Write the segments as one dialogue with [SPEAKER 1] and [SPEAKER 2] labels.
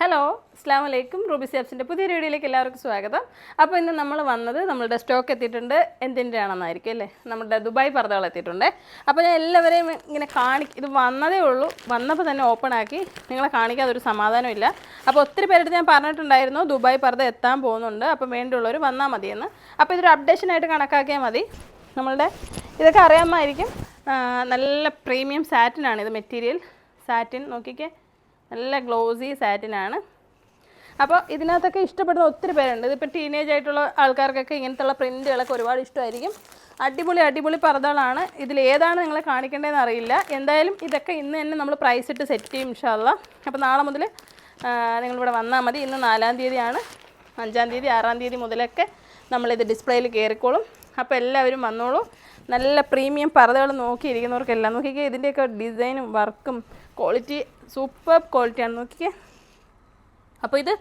[SPEAKER 1] Hello അസ്ലാം വലൈക്കും Ruby സാബ്സിന്റെ പുതിയ വീഡിയോയിലേക്ക് എല്ലാവർക്കും സ്വാഗതം. അപ്പോൾ ഇന്ന് നമ്മൾ വന്നത് നമ്മളുടെ സ്റ്റോക്ക് എത്തിയിട്ടുണ്ട് എന്തിന്റെ ആണെന്നായിരിക്കും അല്ലേ? നമ്മുടെ ദുബായ് പർദ്ദകൾ എത്തിയിട്ടുണ്ട്. അപ്പോൾ ഞാൻ എല്ലാവരെയും ഇങ്ങനെ കാണി ഇത് വന്നതേ ഉള്ളൂ. വന്നപ്പോൾ തന്നെ ഓപ്പൺ ആക്കി. നിങ്ങളെ കാണിക്കാതെ ഒരു സമാധാനമില്ല അപ്പോൾ ഒത്തിരി പേരുടെ ഞാൻ പറഞ്ഞിട്ടുണ്ടായിരുന്നു ദുബായ് പർദ്ദ എത്താൻ പോകുന്നുണ്ട്. അപ്പോൾ വേണ്ടിയുള്ളവർ വന്നാൽ മതിയെന്ന്. അപ്പോൾ ഇതൊരു അപ്ഡേഷനായിട്ട് കണക്കാക്കിയാൽ മതി. നമ്മളുടെ ഇതൊക്കെ അറിയാമായിരിക്കും. നല്ല പ്രീമിയം സാറ്റിനാണ് ഇത് മെറ്റീരിയൽ സാറ്റിൻ നോക്കിക്കേ. നല്ല ഗ്ലോസി സാറ്റിനാണ് അപ്പോൾ ഇതിനകത്തൊക്കെ ഇഷ്ടപ്പെടുന്ന ഒത്തിരി പേരുണ്ട്. ഇതിപ്പോൾ ടീനേജ് ആയിട്ടുള്ള ആൾക്കാർക്കൊക്കെ ഇങ്ങനത്തുള്ള പ്രിന്റുകളൊക്കെ ഒരുപാട് ഇഷ്ടമായിരിക്കും. അടിപൊളി അടിപൊളി പർദ്ദകളാണ്. ഇതിൽ ഏതാണ് നിങ്ങളെ കാണിക്കേണ്ടതെന്ന് അറിയില്ല. എന്തായാലും ഇതൊക്കെ ഇന്ന് തന്നെ നമ്മൾ പ്രൈസ് ഇട്ട് സെറ്റ് ചെയ്യും ഇൻഷാല്ല അപ്പോൾ നാളെ മുതൽ നിങ്ങളിവിടെ വന്നാൽ മതി. ഇന്ന് നാലാം തീയതിയാണ്. അഞ്ചാം തീയതി ആറാം തീയതി മുതലൊക്കെ നമ്മളിത് ഡിസ്പ്ലേയിൽ കയറിക്കോളും അപ്പോൾ എല്ലാവരും വന്നോളൂ. നല്ല പ്രീമിയം പറതകൾ നോക്കിയിരിക്കുന്നവർക്കെല്ലാം നോക്കിക്കേ ഇതിന്റെയൊക്കെ ഡിസൈനും വർക്കും ക്വാളിറ്റി സൂപ്പർ ക്വാളിറ്റിയാണ് നോക്കിക്കേ. അപ്പോൾ ഇത്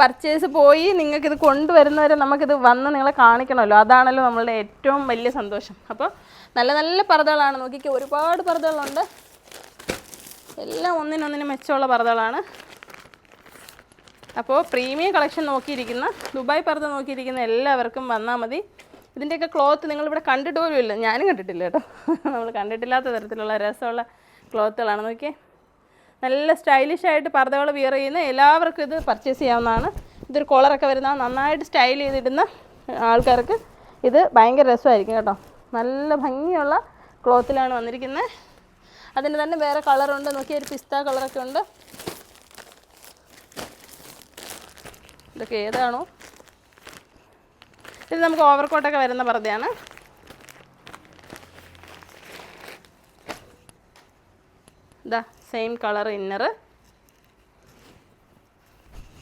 [SPEAKER 1] പർച്ചേസ് പോയി നിങ്ങൾക്കിത് കൊണ്ടുവരുന്നവരെ നമുക്കിത് വന്ന് നിങ്ങളെ കാണിക്കണമല്ലോ. അതാണല്ലോ നമ്മളുടെ ഏറ്റവും വലിയ സന്തോഷം. അപ്പോൾ നല്ല നല്ല പർദ്ദകളാണ്. നോക്കിക്കേ ഒരുപാട് പർദ്ദകളുണ്ട്. എല്ലാം ഒന്നിനൊന്നിന് മെച്ചമുള്ള പർദ്ദകളാണ്. അപ്പോൾ പ്രീമിയം കളക്ഷൻ നോക്കിയിരിക്കുന്ന ദുബായ് പർദ്ദ നോക്കിയിരിക്കുന്ന എല്ലാവർക്കും വന്നാൽ മതി. ഇതിന്റെയൊക്കെ ക്ലോത്ത് നിങ്ങളിവിടെ കണ്ടിട്ട് പോലും ഇല്ല. ഞാനും കണ്ടിട്ടില്ല കേട്ടോ. നമ്മൾ കണ്ടിട്ടില്ലാത്ത തരത്തിലുള്ള രസമുള്ള ക്ലോത്തുകളാണ് നോക്കിയേ. നല്ല സ്റ്റൈലിഷായിട്ട് പർദ്ദകൾ വിയർ ചെയ്യുന്ന എല്ലാവർക്കും ഇത് പർച്ചേസ് ചെയ്യാവുന്നതാണ്. ഇതൊരു കോളറൊക്കെ വരുന്ന നന്നായിട്ട് സ്റ്റൈൽ ചെയ്തിടുന്ന ആൾക്കാർക്ക് ഇത് ഭയങ്കര രസമായിരിക്കും കേട്ടോ. നല്ല ഭംഗിയുള്ള ക്ലോത്തിലാണ് വന്നിരിക്കുന്നത് അതിന് തന്നെ വേറെ കളറുണ്ട് നോക്കിയാൽ ഒരു പിസ്ത കളറൊക്കെ ഉണ്ട്. ഇതൊക്കെ ഏതാണോ? ഇത് നമുക്ക് ഓവർകോട്ടൊക്കെ വരുന്ന പർദ്ദയാണ്. ഇതാ സെയിം കളർ ഇന്നർ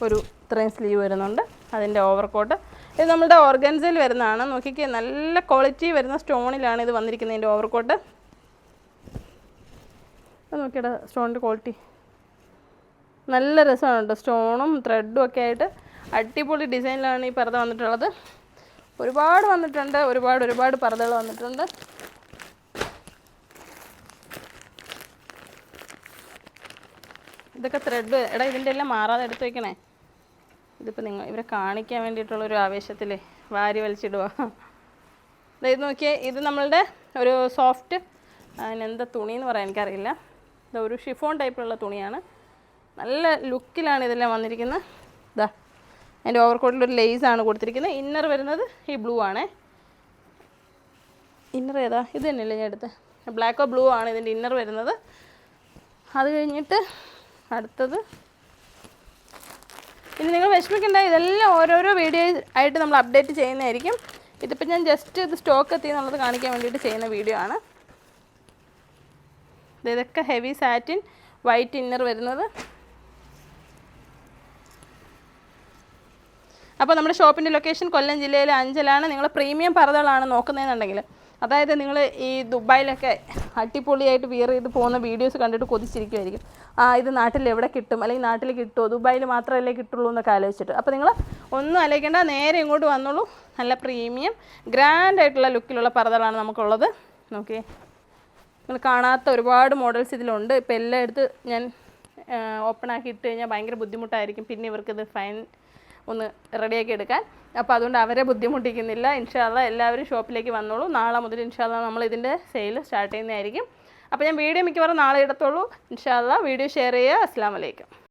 [SPEAKER 1] ഒരു ഇത്രയും സ്ലീവ് വരുന്നുണ്ട്. അതിന്റെ ഓവർകോട്ട് ഇത് നമ്മുടെ ഓർഗൻസിൽ വരുന്നതാണ്. നോക്കിക്കേ നല്ല ക്വാളിറ്റി വരുന്ന സ്റ്റോണിലാണ് ഇത് വന്നിരിക്കുന്നതിന്റെ ഓവർകോട്ട് അത് നോക്കിയുടെ സ്റ്റോണിന്റെ ക്വാളിറ്റി നല്ല രസമാണ് കേട്ടോ സ്റ്റോണും ത്രെഡും ഒക്കെ ആയിട്ട്. അടിപൊളി ഡിസൈനിലാണ് ഈ പർദ്ദ വന്നിട്ടുള്ളത്. ഒരുപാട് വന്നിട്ടുണ്ട് ഒരുപാട് ഒരുപാട് പർദ്ദകൾ വന്നിട്ടുണ്ട്. ഇതൊക്കെ ത്രെഡ് എടാ ഇതിന്റെ എല്ലാം മാറാതെ എടുത്ത് വെക്കണേ. ഇതിപ്പോൾ നിങ്ങൾ ഇവരെ കാണിക്കാൻ വേണ്ടിയിട്ടുള്ളൊരു ആവേശത്തിൽ വാരി വലിച്ചിടുക ഇത് നോക്കിയേ ഇത് നമ്മളുടെ ഒരു സോഫ്റ്റ് അതിനെന്താ തുണി എന്ന് പറയാൻ എനിക്കറിയില്ല. ഇത് ഒരു ഷിഫോൺ ടൈപ്പിലുള്ള തുണിയാണ്. നല്ല ലുക്കിലാണ് ഇതെല്ലാം വന്നിരിക്കുന്നത്. ഇതാ അതിന്റെ ഓവർ ഒരു ലേസാണ് കൊടുത്തിരിക്കുന്നത്. ഇന്നർ വരുന്നത് ഈ ബ്ലൂ ആണേ. ഇന്നർ ഏതാ? ഇത് തന്നെയല്ലേ ഞാൻ എടുത്ത്. ബ്ലാക്കോ ബ്ലൂ ആണ് ഇതിന്റെ ഇന്നർ വരുന്നത്. അത് കഴിഞ്ഞിട്ട് അടുത്തത്. ഇനി നിങ്ങൾ വിഷമിക്കണ്ട ഇതെല്ലാം ഓരോരോ വീഡിയോ ആയിട്ട് നമ്മൾ അപ്ഡേറ്റ് ചെയ്യുന്നതായിരിക്കും. ഇതിപ്പോൾ ഞാൻ ജസ്റ്റ് ഇത് സ്റ്റോക്ക് എത്തി എന്നുള്ളത് കാണിക്കാൻ വേണ്ടിയിട്ട് ചെയ്യുന്ന വീഡിയോ ആണ്. ഇതൊക്കെ ഹെവി സാറ്റിൻ വൈറ്റ് ഇന്നർ വരുന്നത്. അപ്പോൾ നമ്മുടെ ഷോപ്പിന്റെ ലൊക്കേഷൻ കൊല്ലം ജില്ലയിലെ അഞ്ചലാണ്. നിങ്ങൾ പ്രീമിയം പർദ്ദകളാണ് നോക്കുന്നതെന്നുണ്ടെങ്കിൽ അതായത് നിങ്ങൾ ഈ ദുബായിലൊക്കെ അടിപൊളിയായിട്ട് വിയർ ചെയ്ത് പോകുന്ന വീഡിയോസ് കണ്ടിട്ട് കൊതിച്ചിരിക്കുമായിരിക്കും ആ ഇത് നാട്ടിൽ എവിടെ കിട്ടും? അല്ലെങ്കിൽ നാട്ടിൽ കിട്ടുമോ ദുബായിൽ മാത്രമല്ലേ കിട്ടുള്ളൂ എന്നൊക്കെ ആലോചിച്ചിട്ട്. അപ്പോൾ നിങ്ങൾ ഒന്നും ആലോചിക്കേണ്ട നേരെ ഇങ്ങോട്ട് വന്നോളൂ. നല്ല പ്രീമിയം ഗ്രാൻഡ് ആയിട്ടുള്ള ലുക്കിലുള്ള പർദ്ദകളാണ് നമുക്കുള്ളത്. നോക്കിയേ. നിങ്ങൾ കാണാത്ത ഒരുപാട് മോഡൽസ് ഇതിലുണ്ട്. ഇപ്പോൾ എല്ലാം എടുത്ത് ഞാൻ ഓപ്പൺ ആക്കി ഇട്ട് കഴിഞ്ഞാൽ ഭയങ്കര ബുദ്ധിമുട്ടായിരിക്കും. പിന്നെ ഇവർക്കിത് ഫൈൻ ഒന്ന് റെഡിയാക്കി എടുക്കാൻ. അപ്പോൾ അതുകൊണ്ട് അവരെ ബുദ്ധിമുട്ടിക്കുന്നില്ല. ഇൻഷാല്ല എല്ലാവരും ഷോപ്പിലേക്ക് വന്നോളൂ. നാളെ മുതൽ ഇൻഷാല്ല നമ്മൾ ഇതിന്റെ സെയിൽ സ്റ്റാർട്ട് ചെയ്യുന്നതായിരിക്കും. അപ്പോൾ ഞാൻ വീഡിയോ മിക്കവാറും നാളെ ഇടത്തുള്ളൂ. ഇൻഷാല്ല വീഡിയോ ഷെയർ ചെയ്യുക. അസ്സാം വലൈക്കും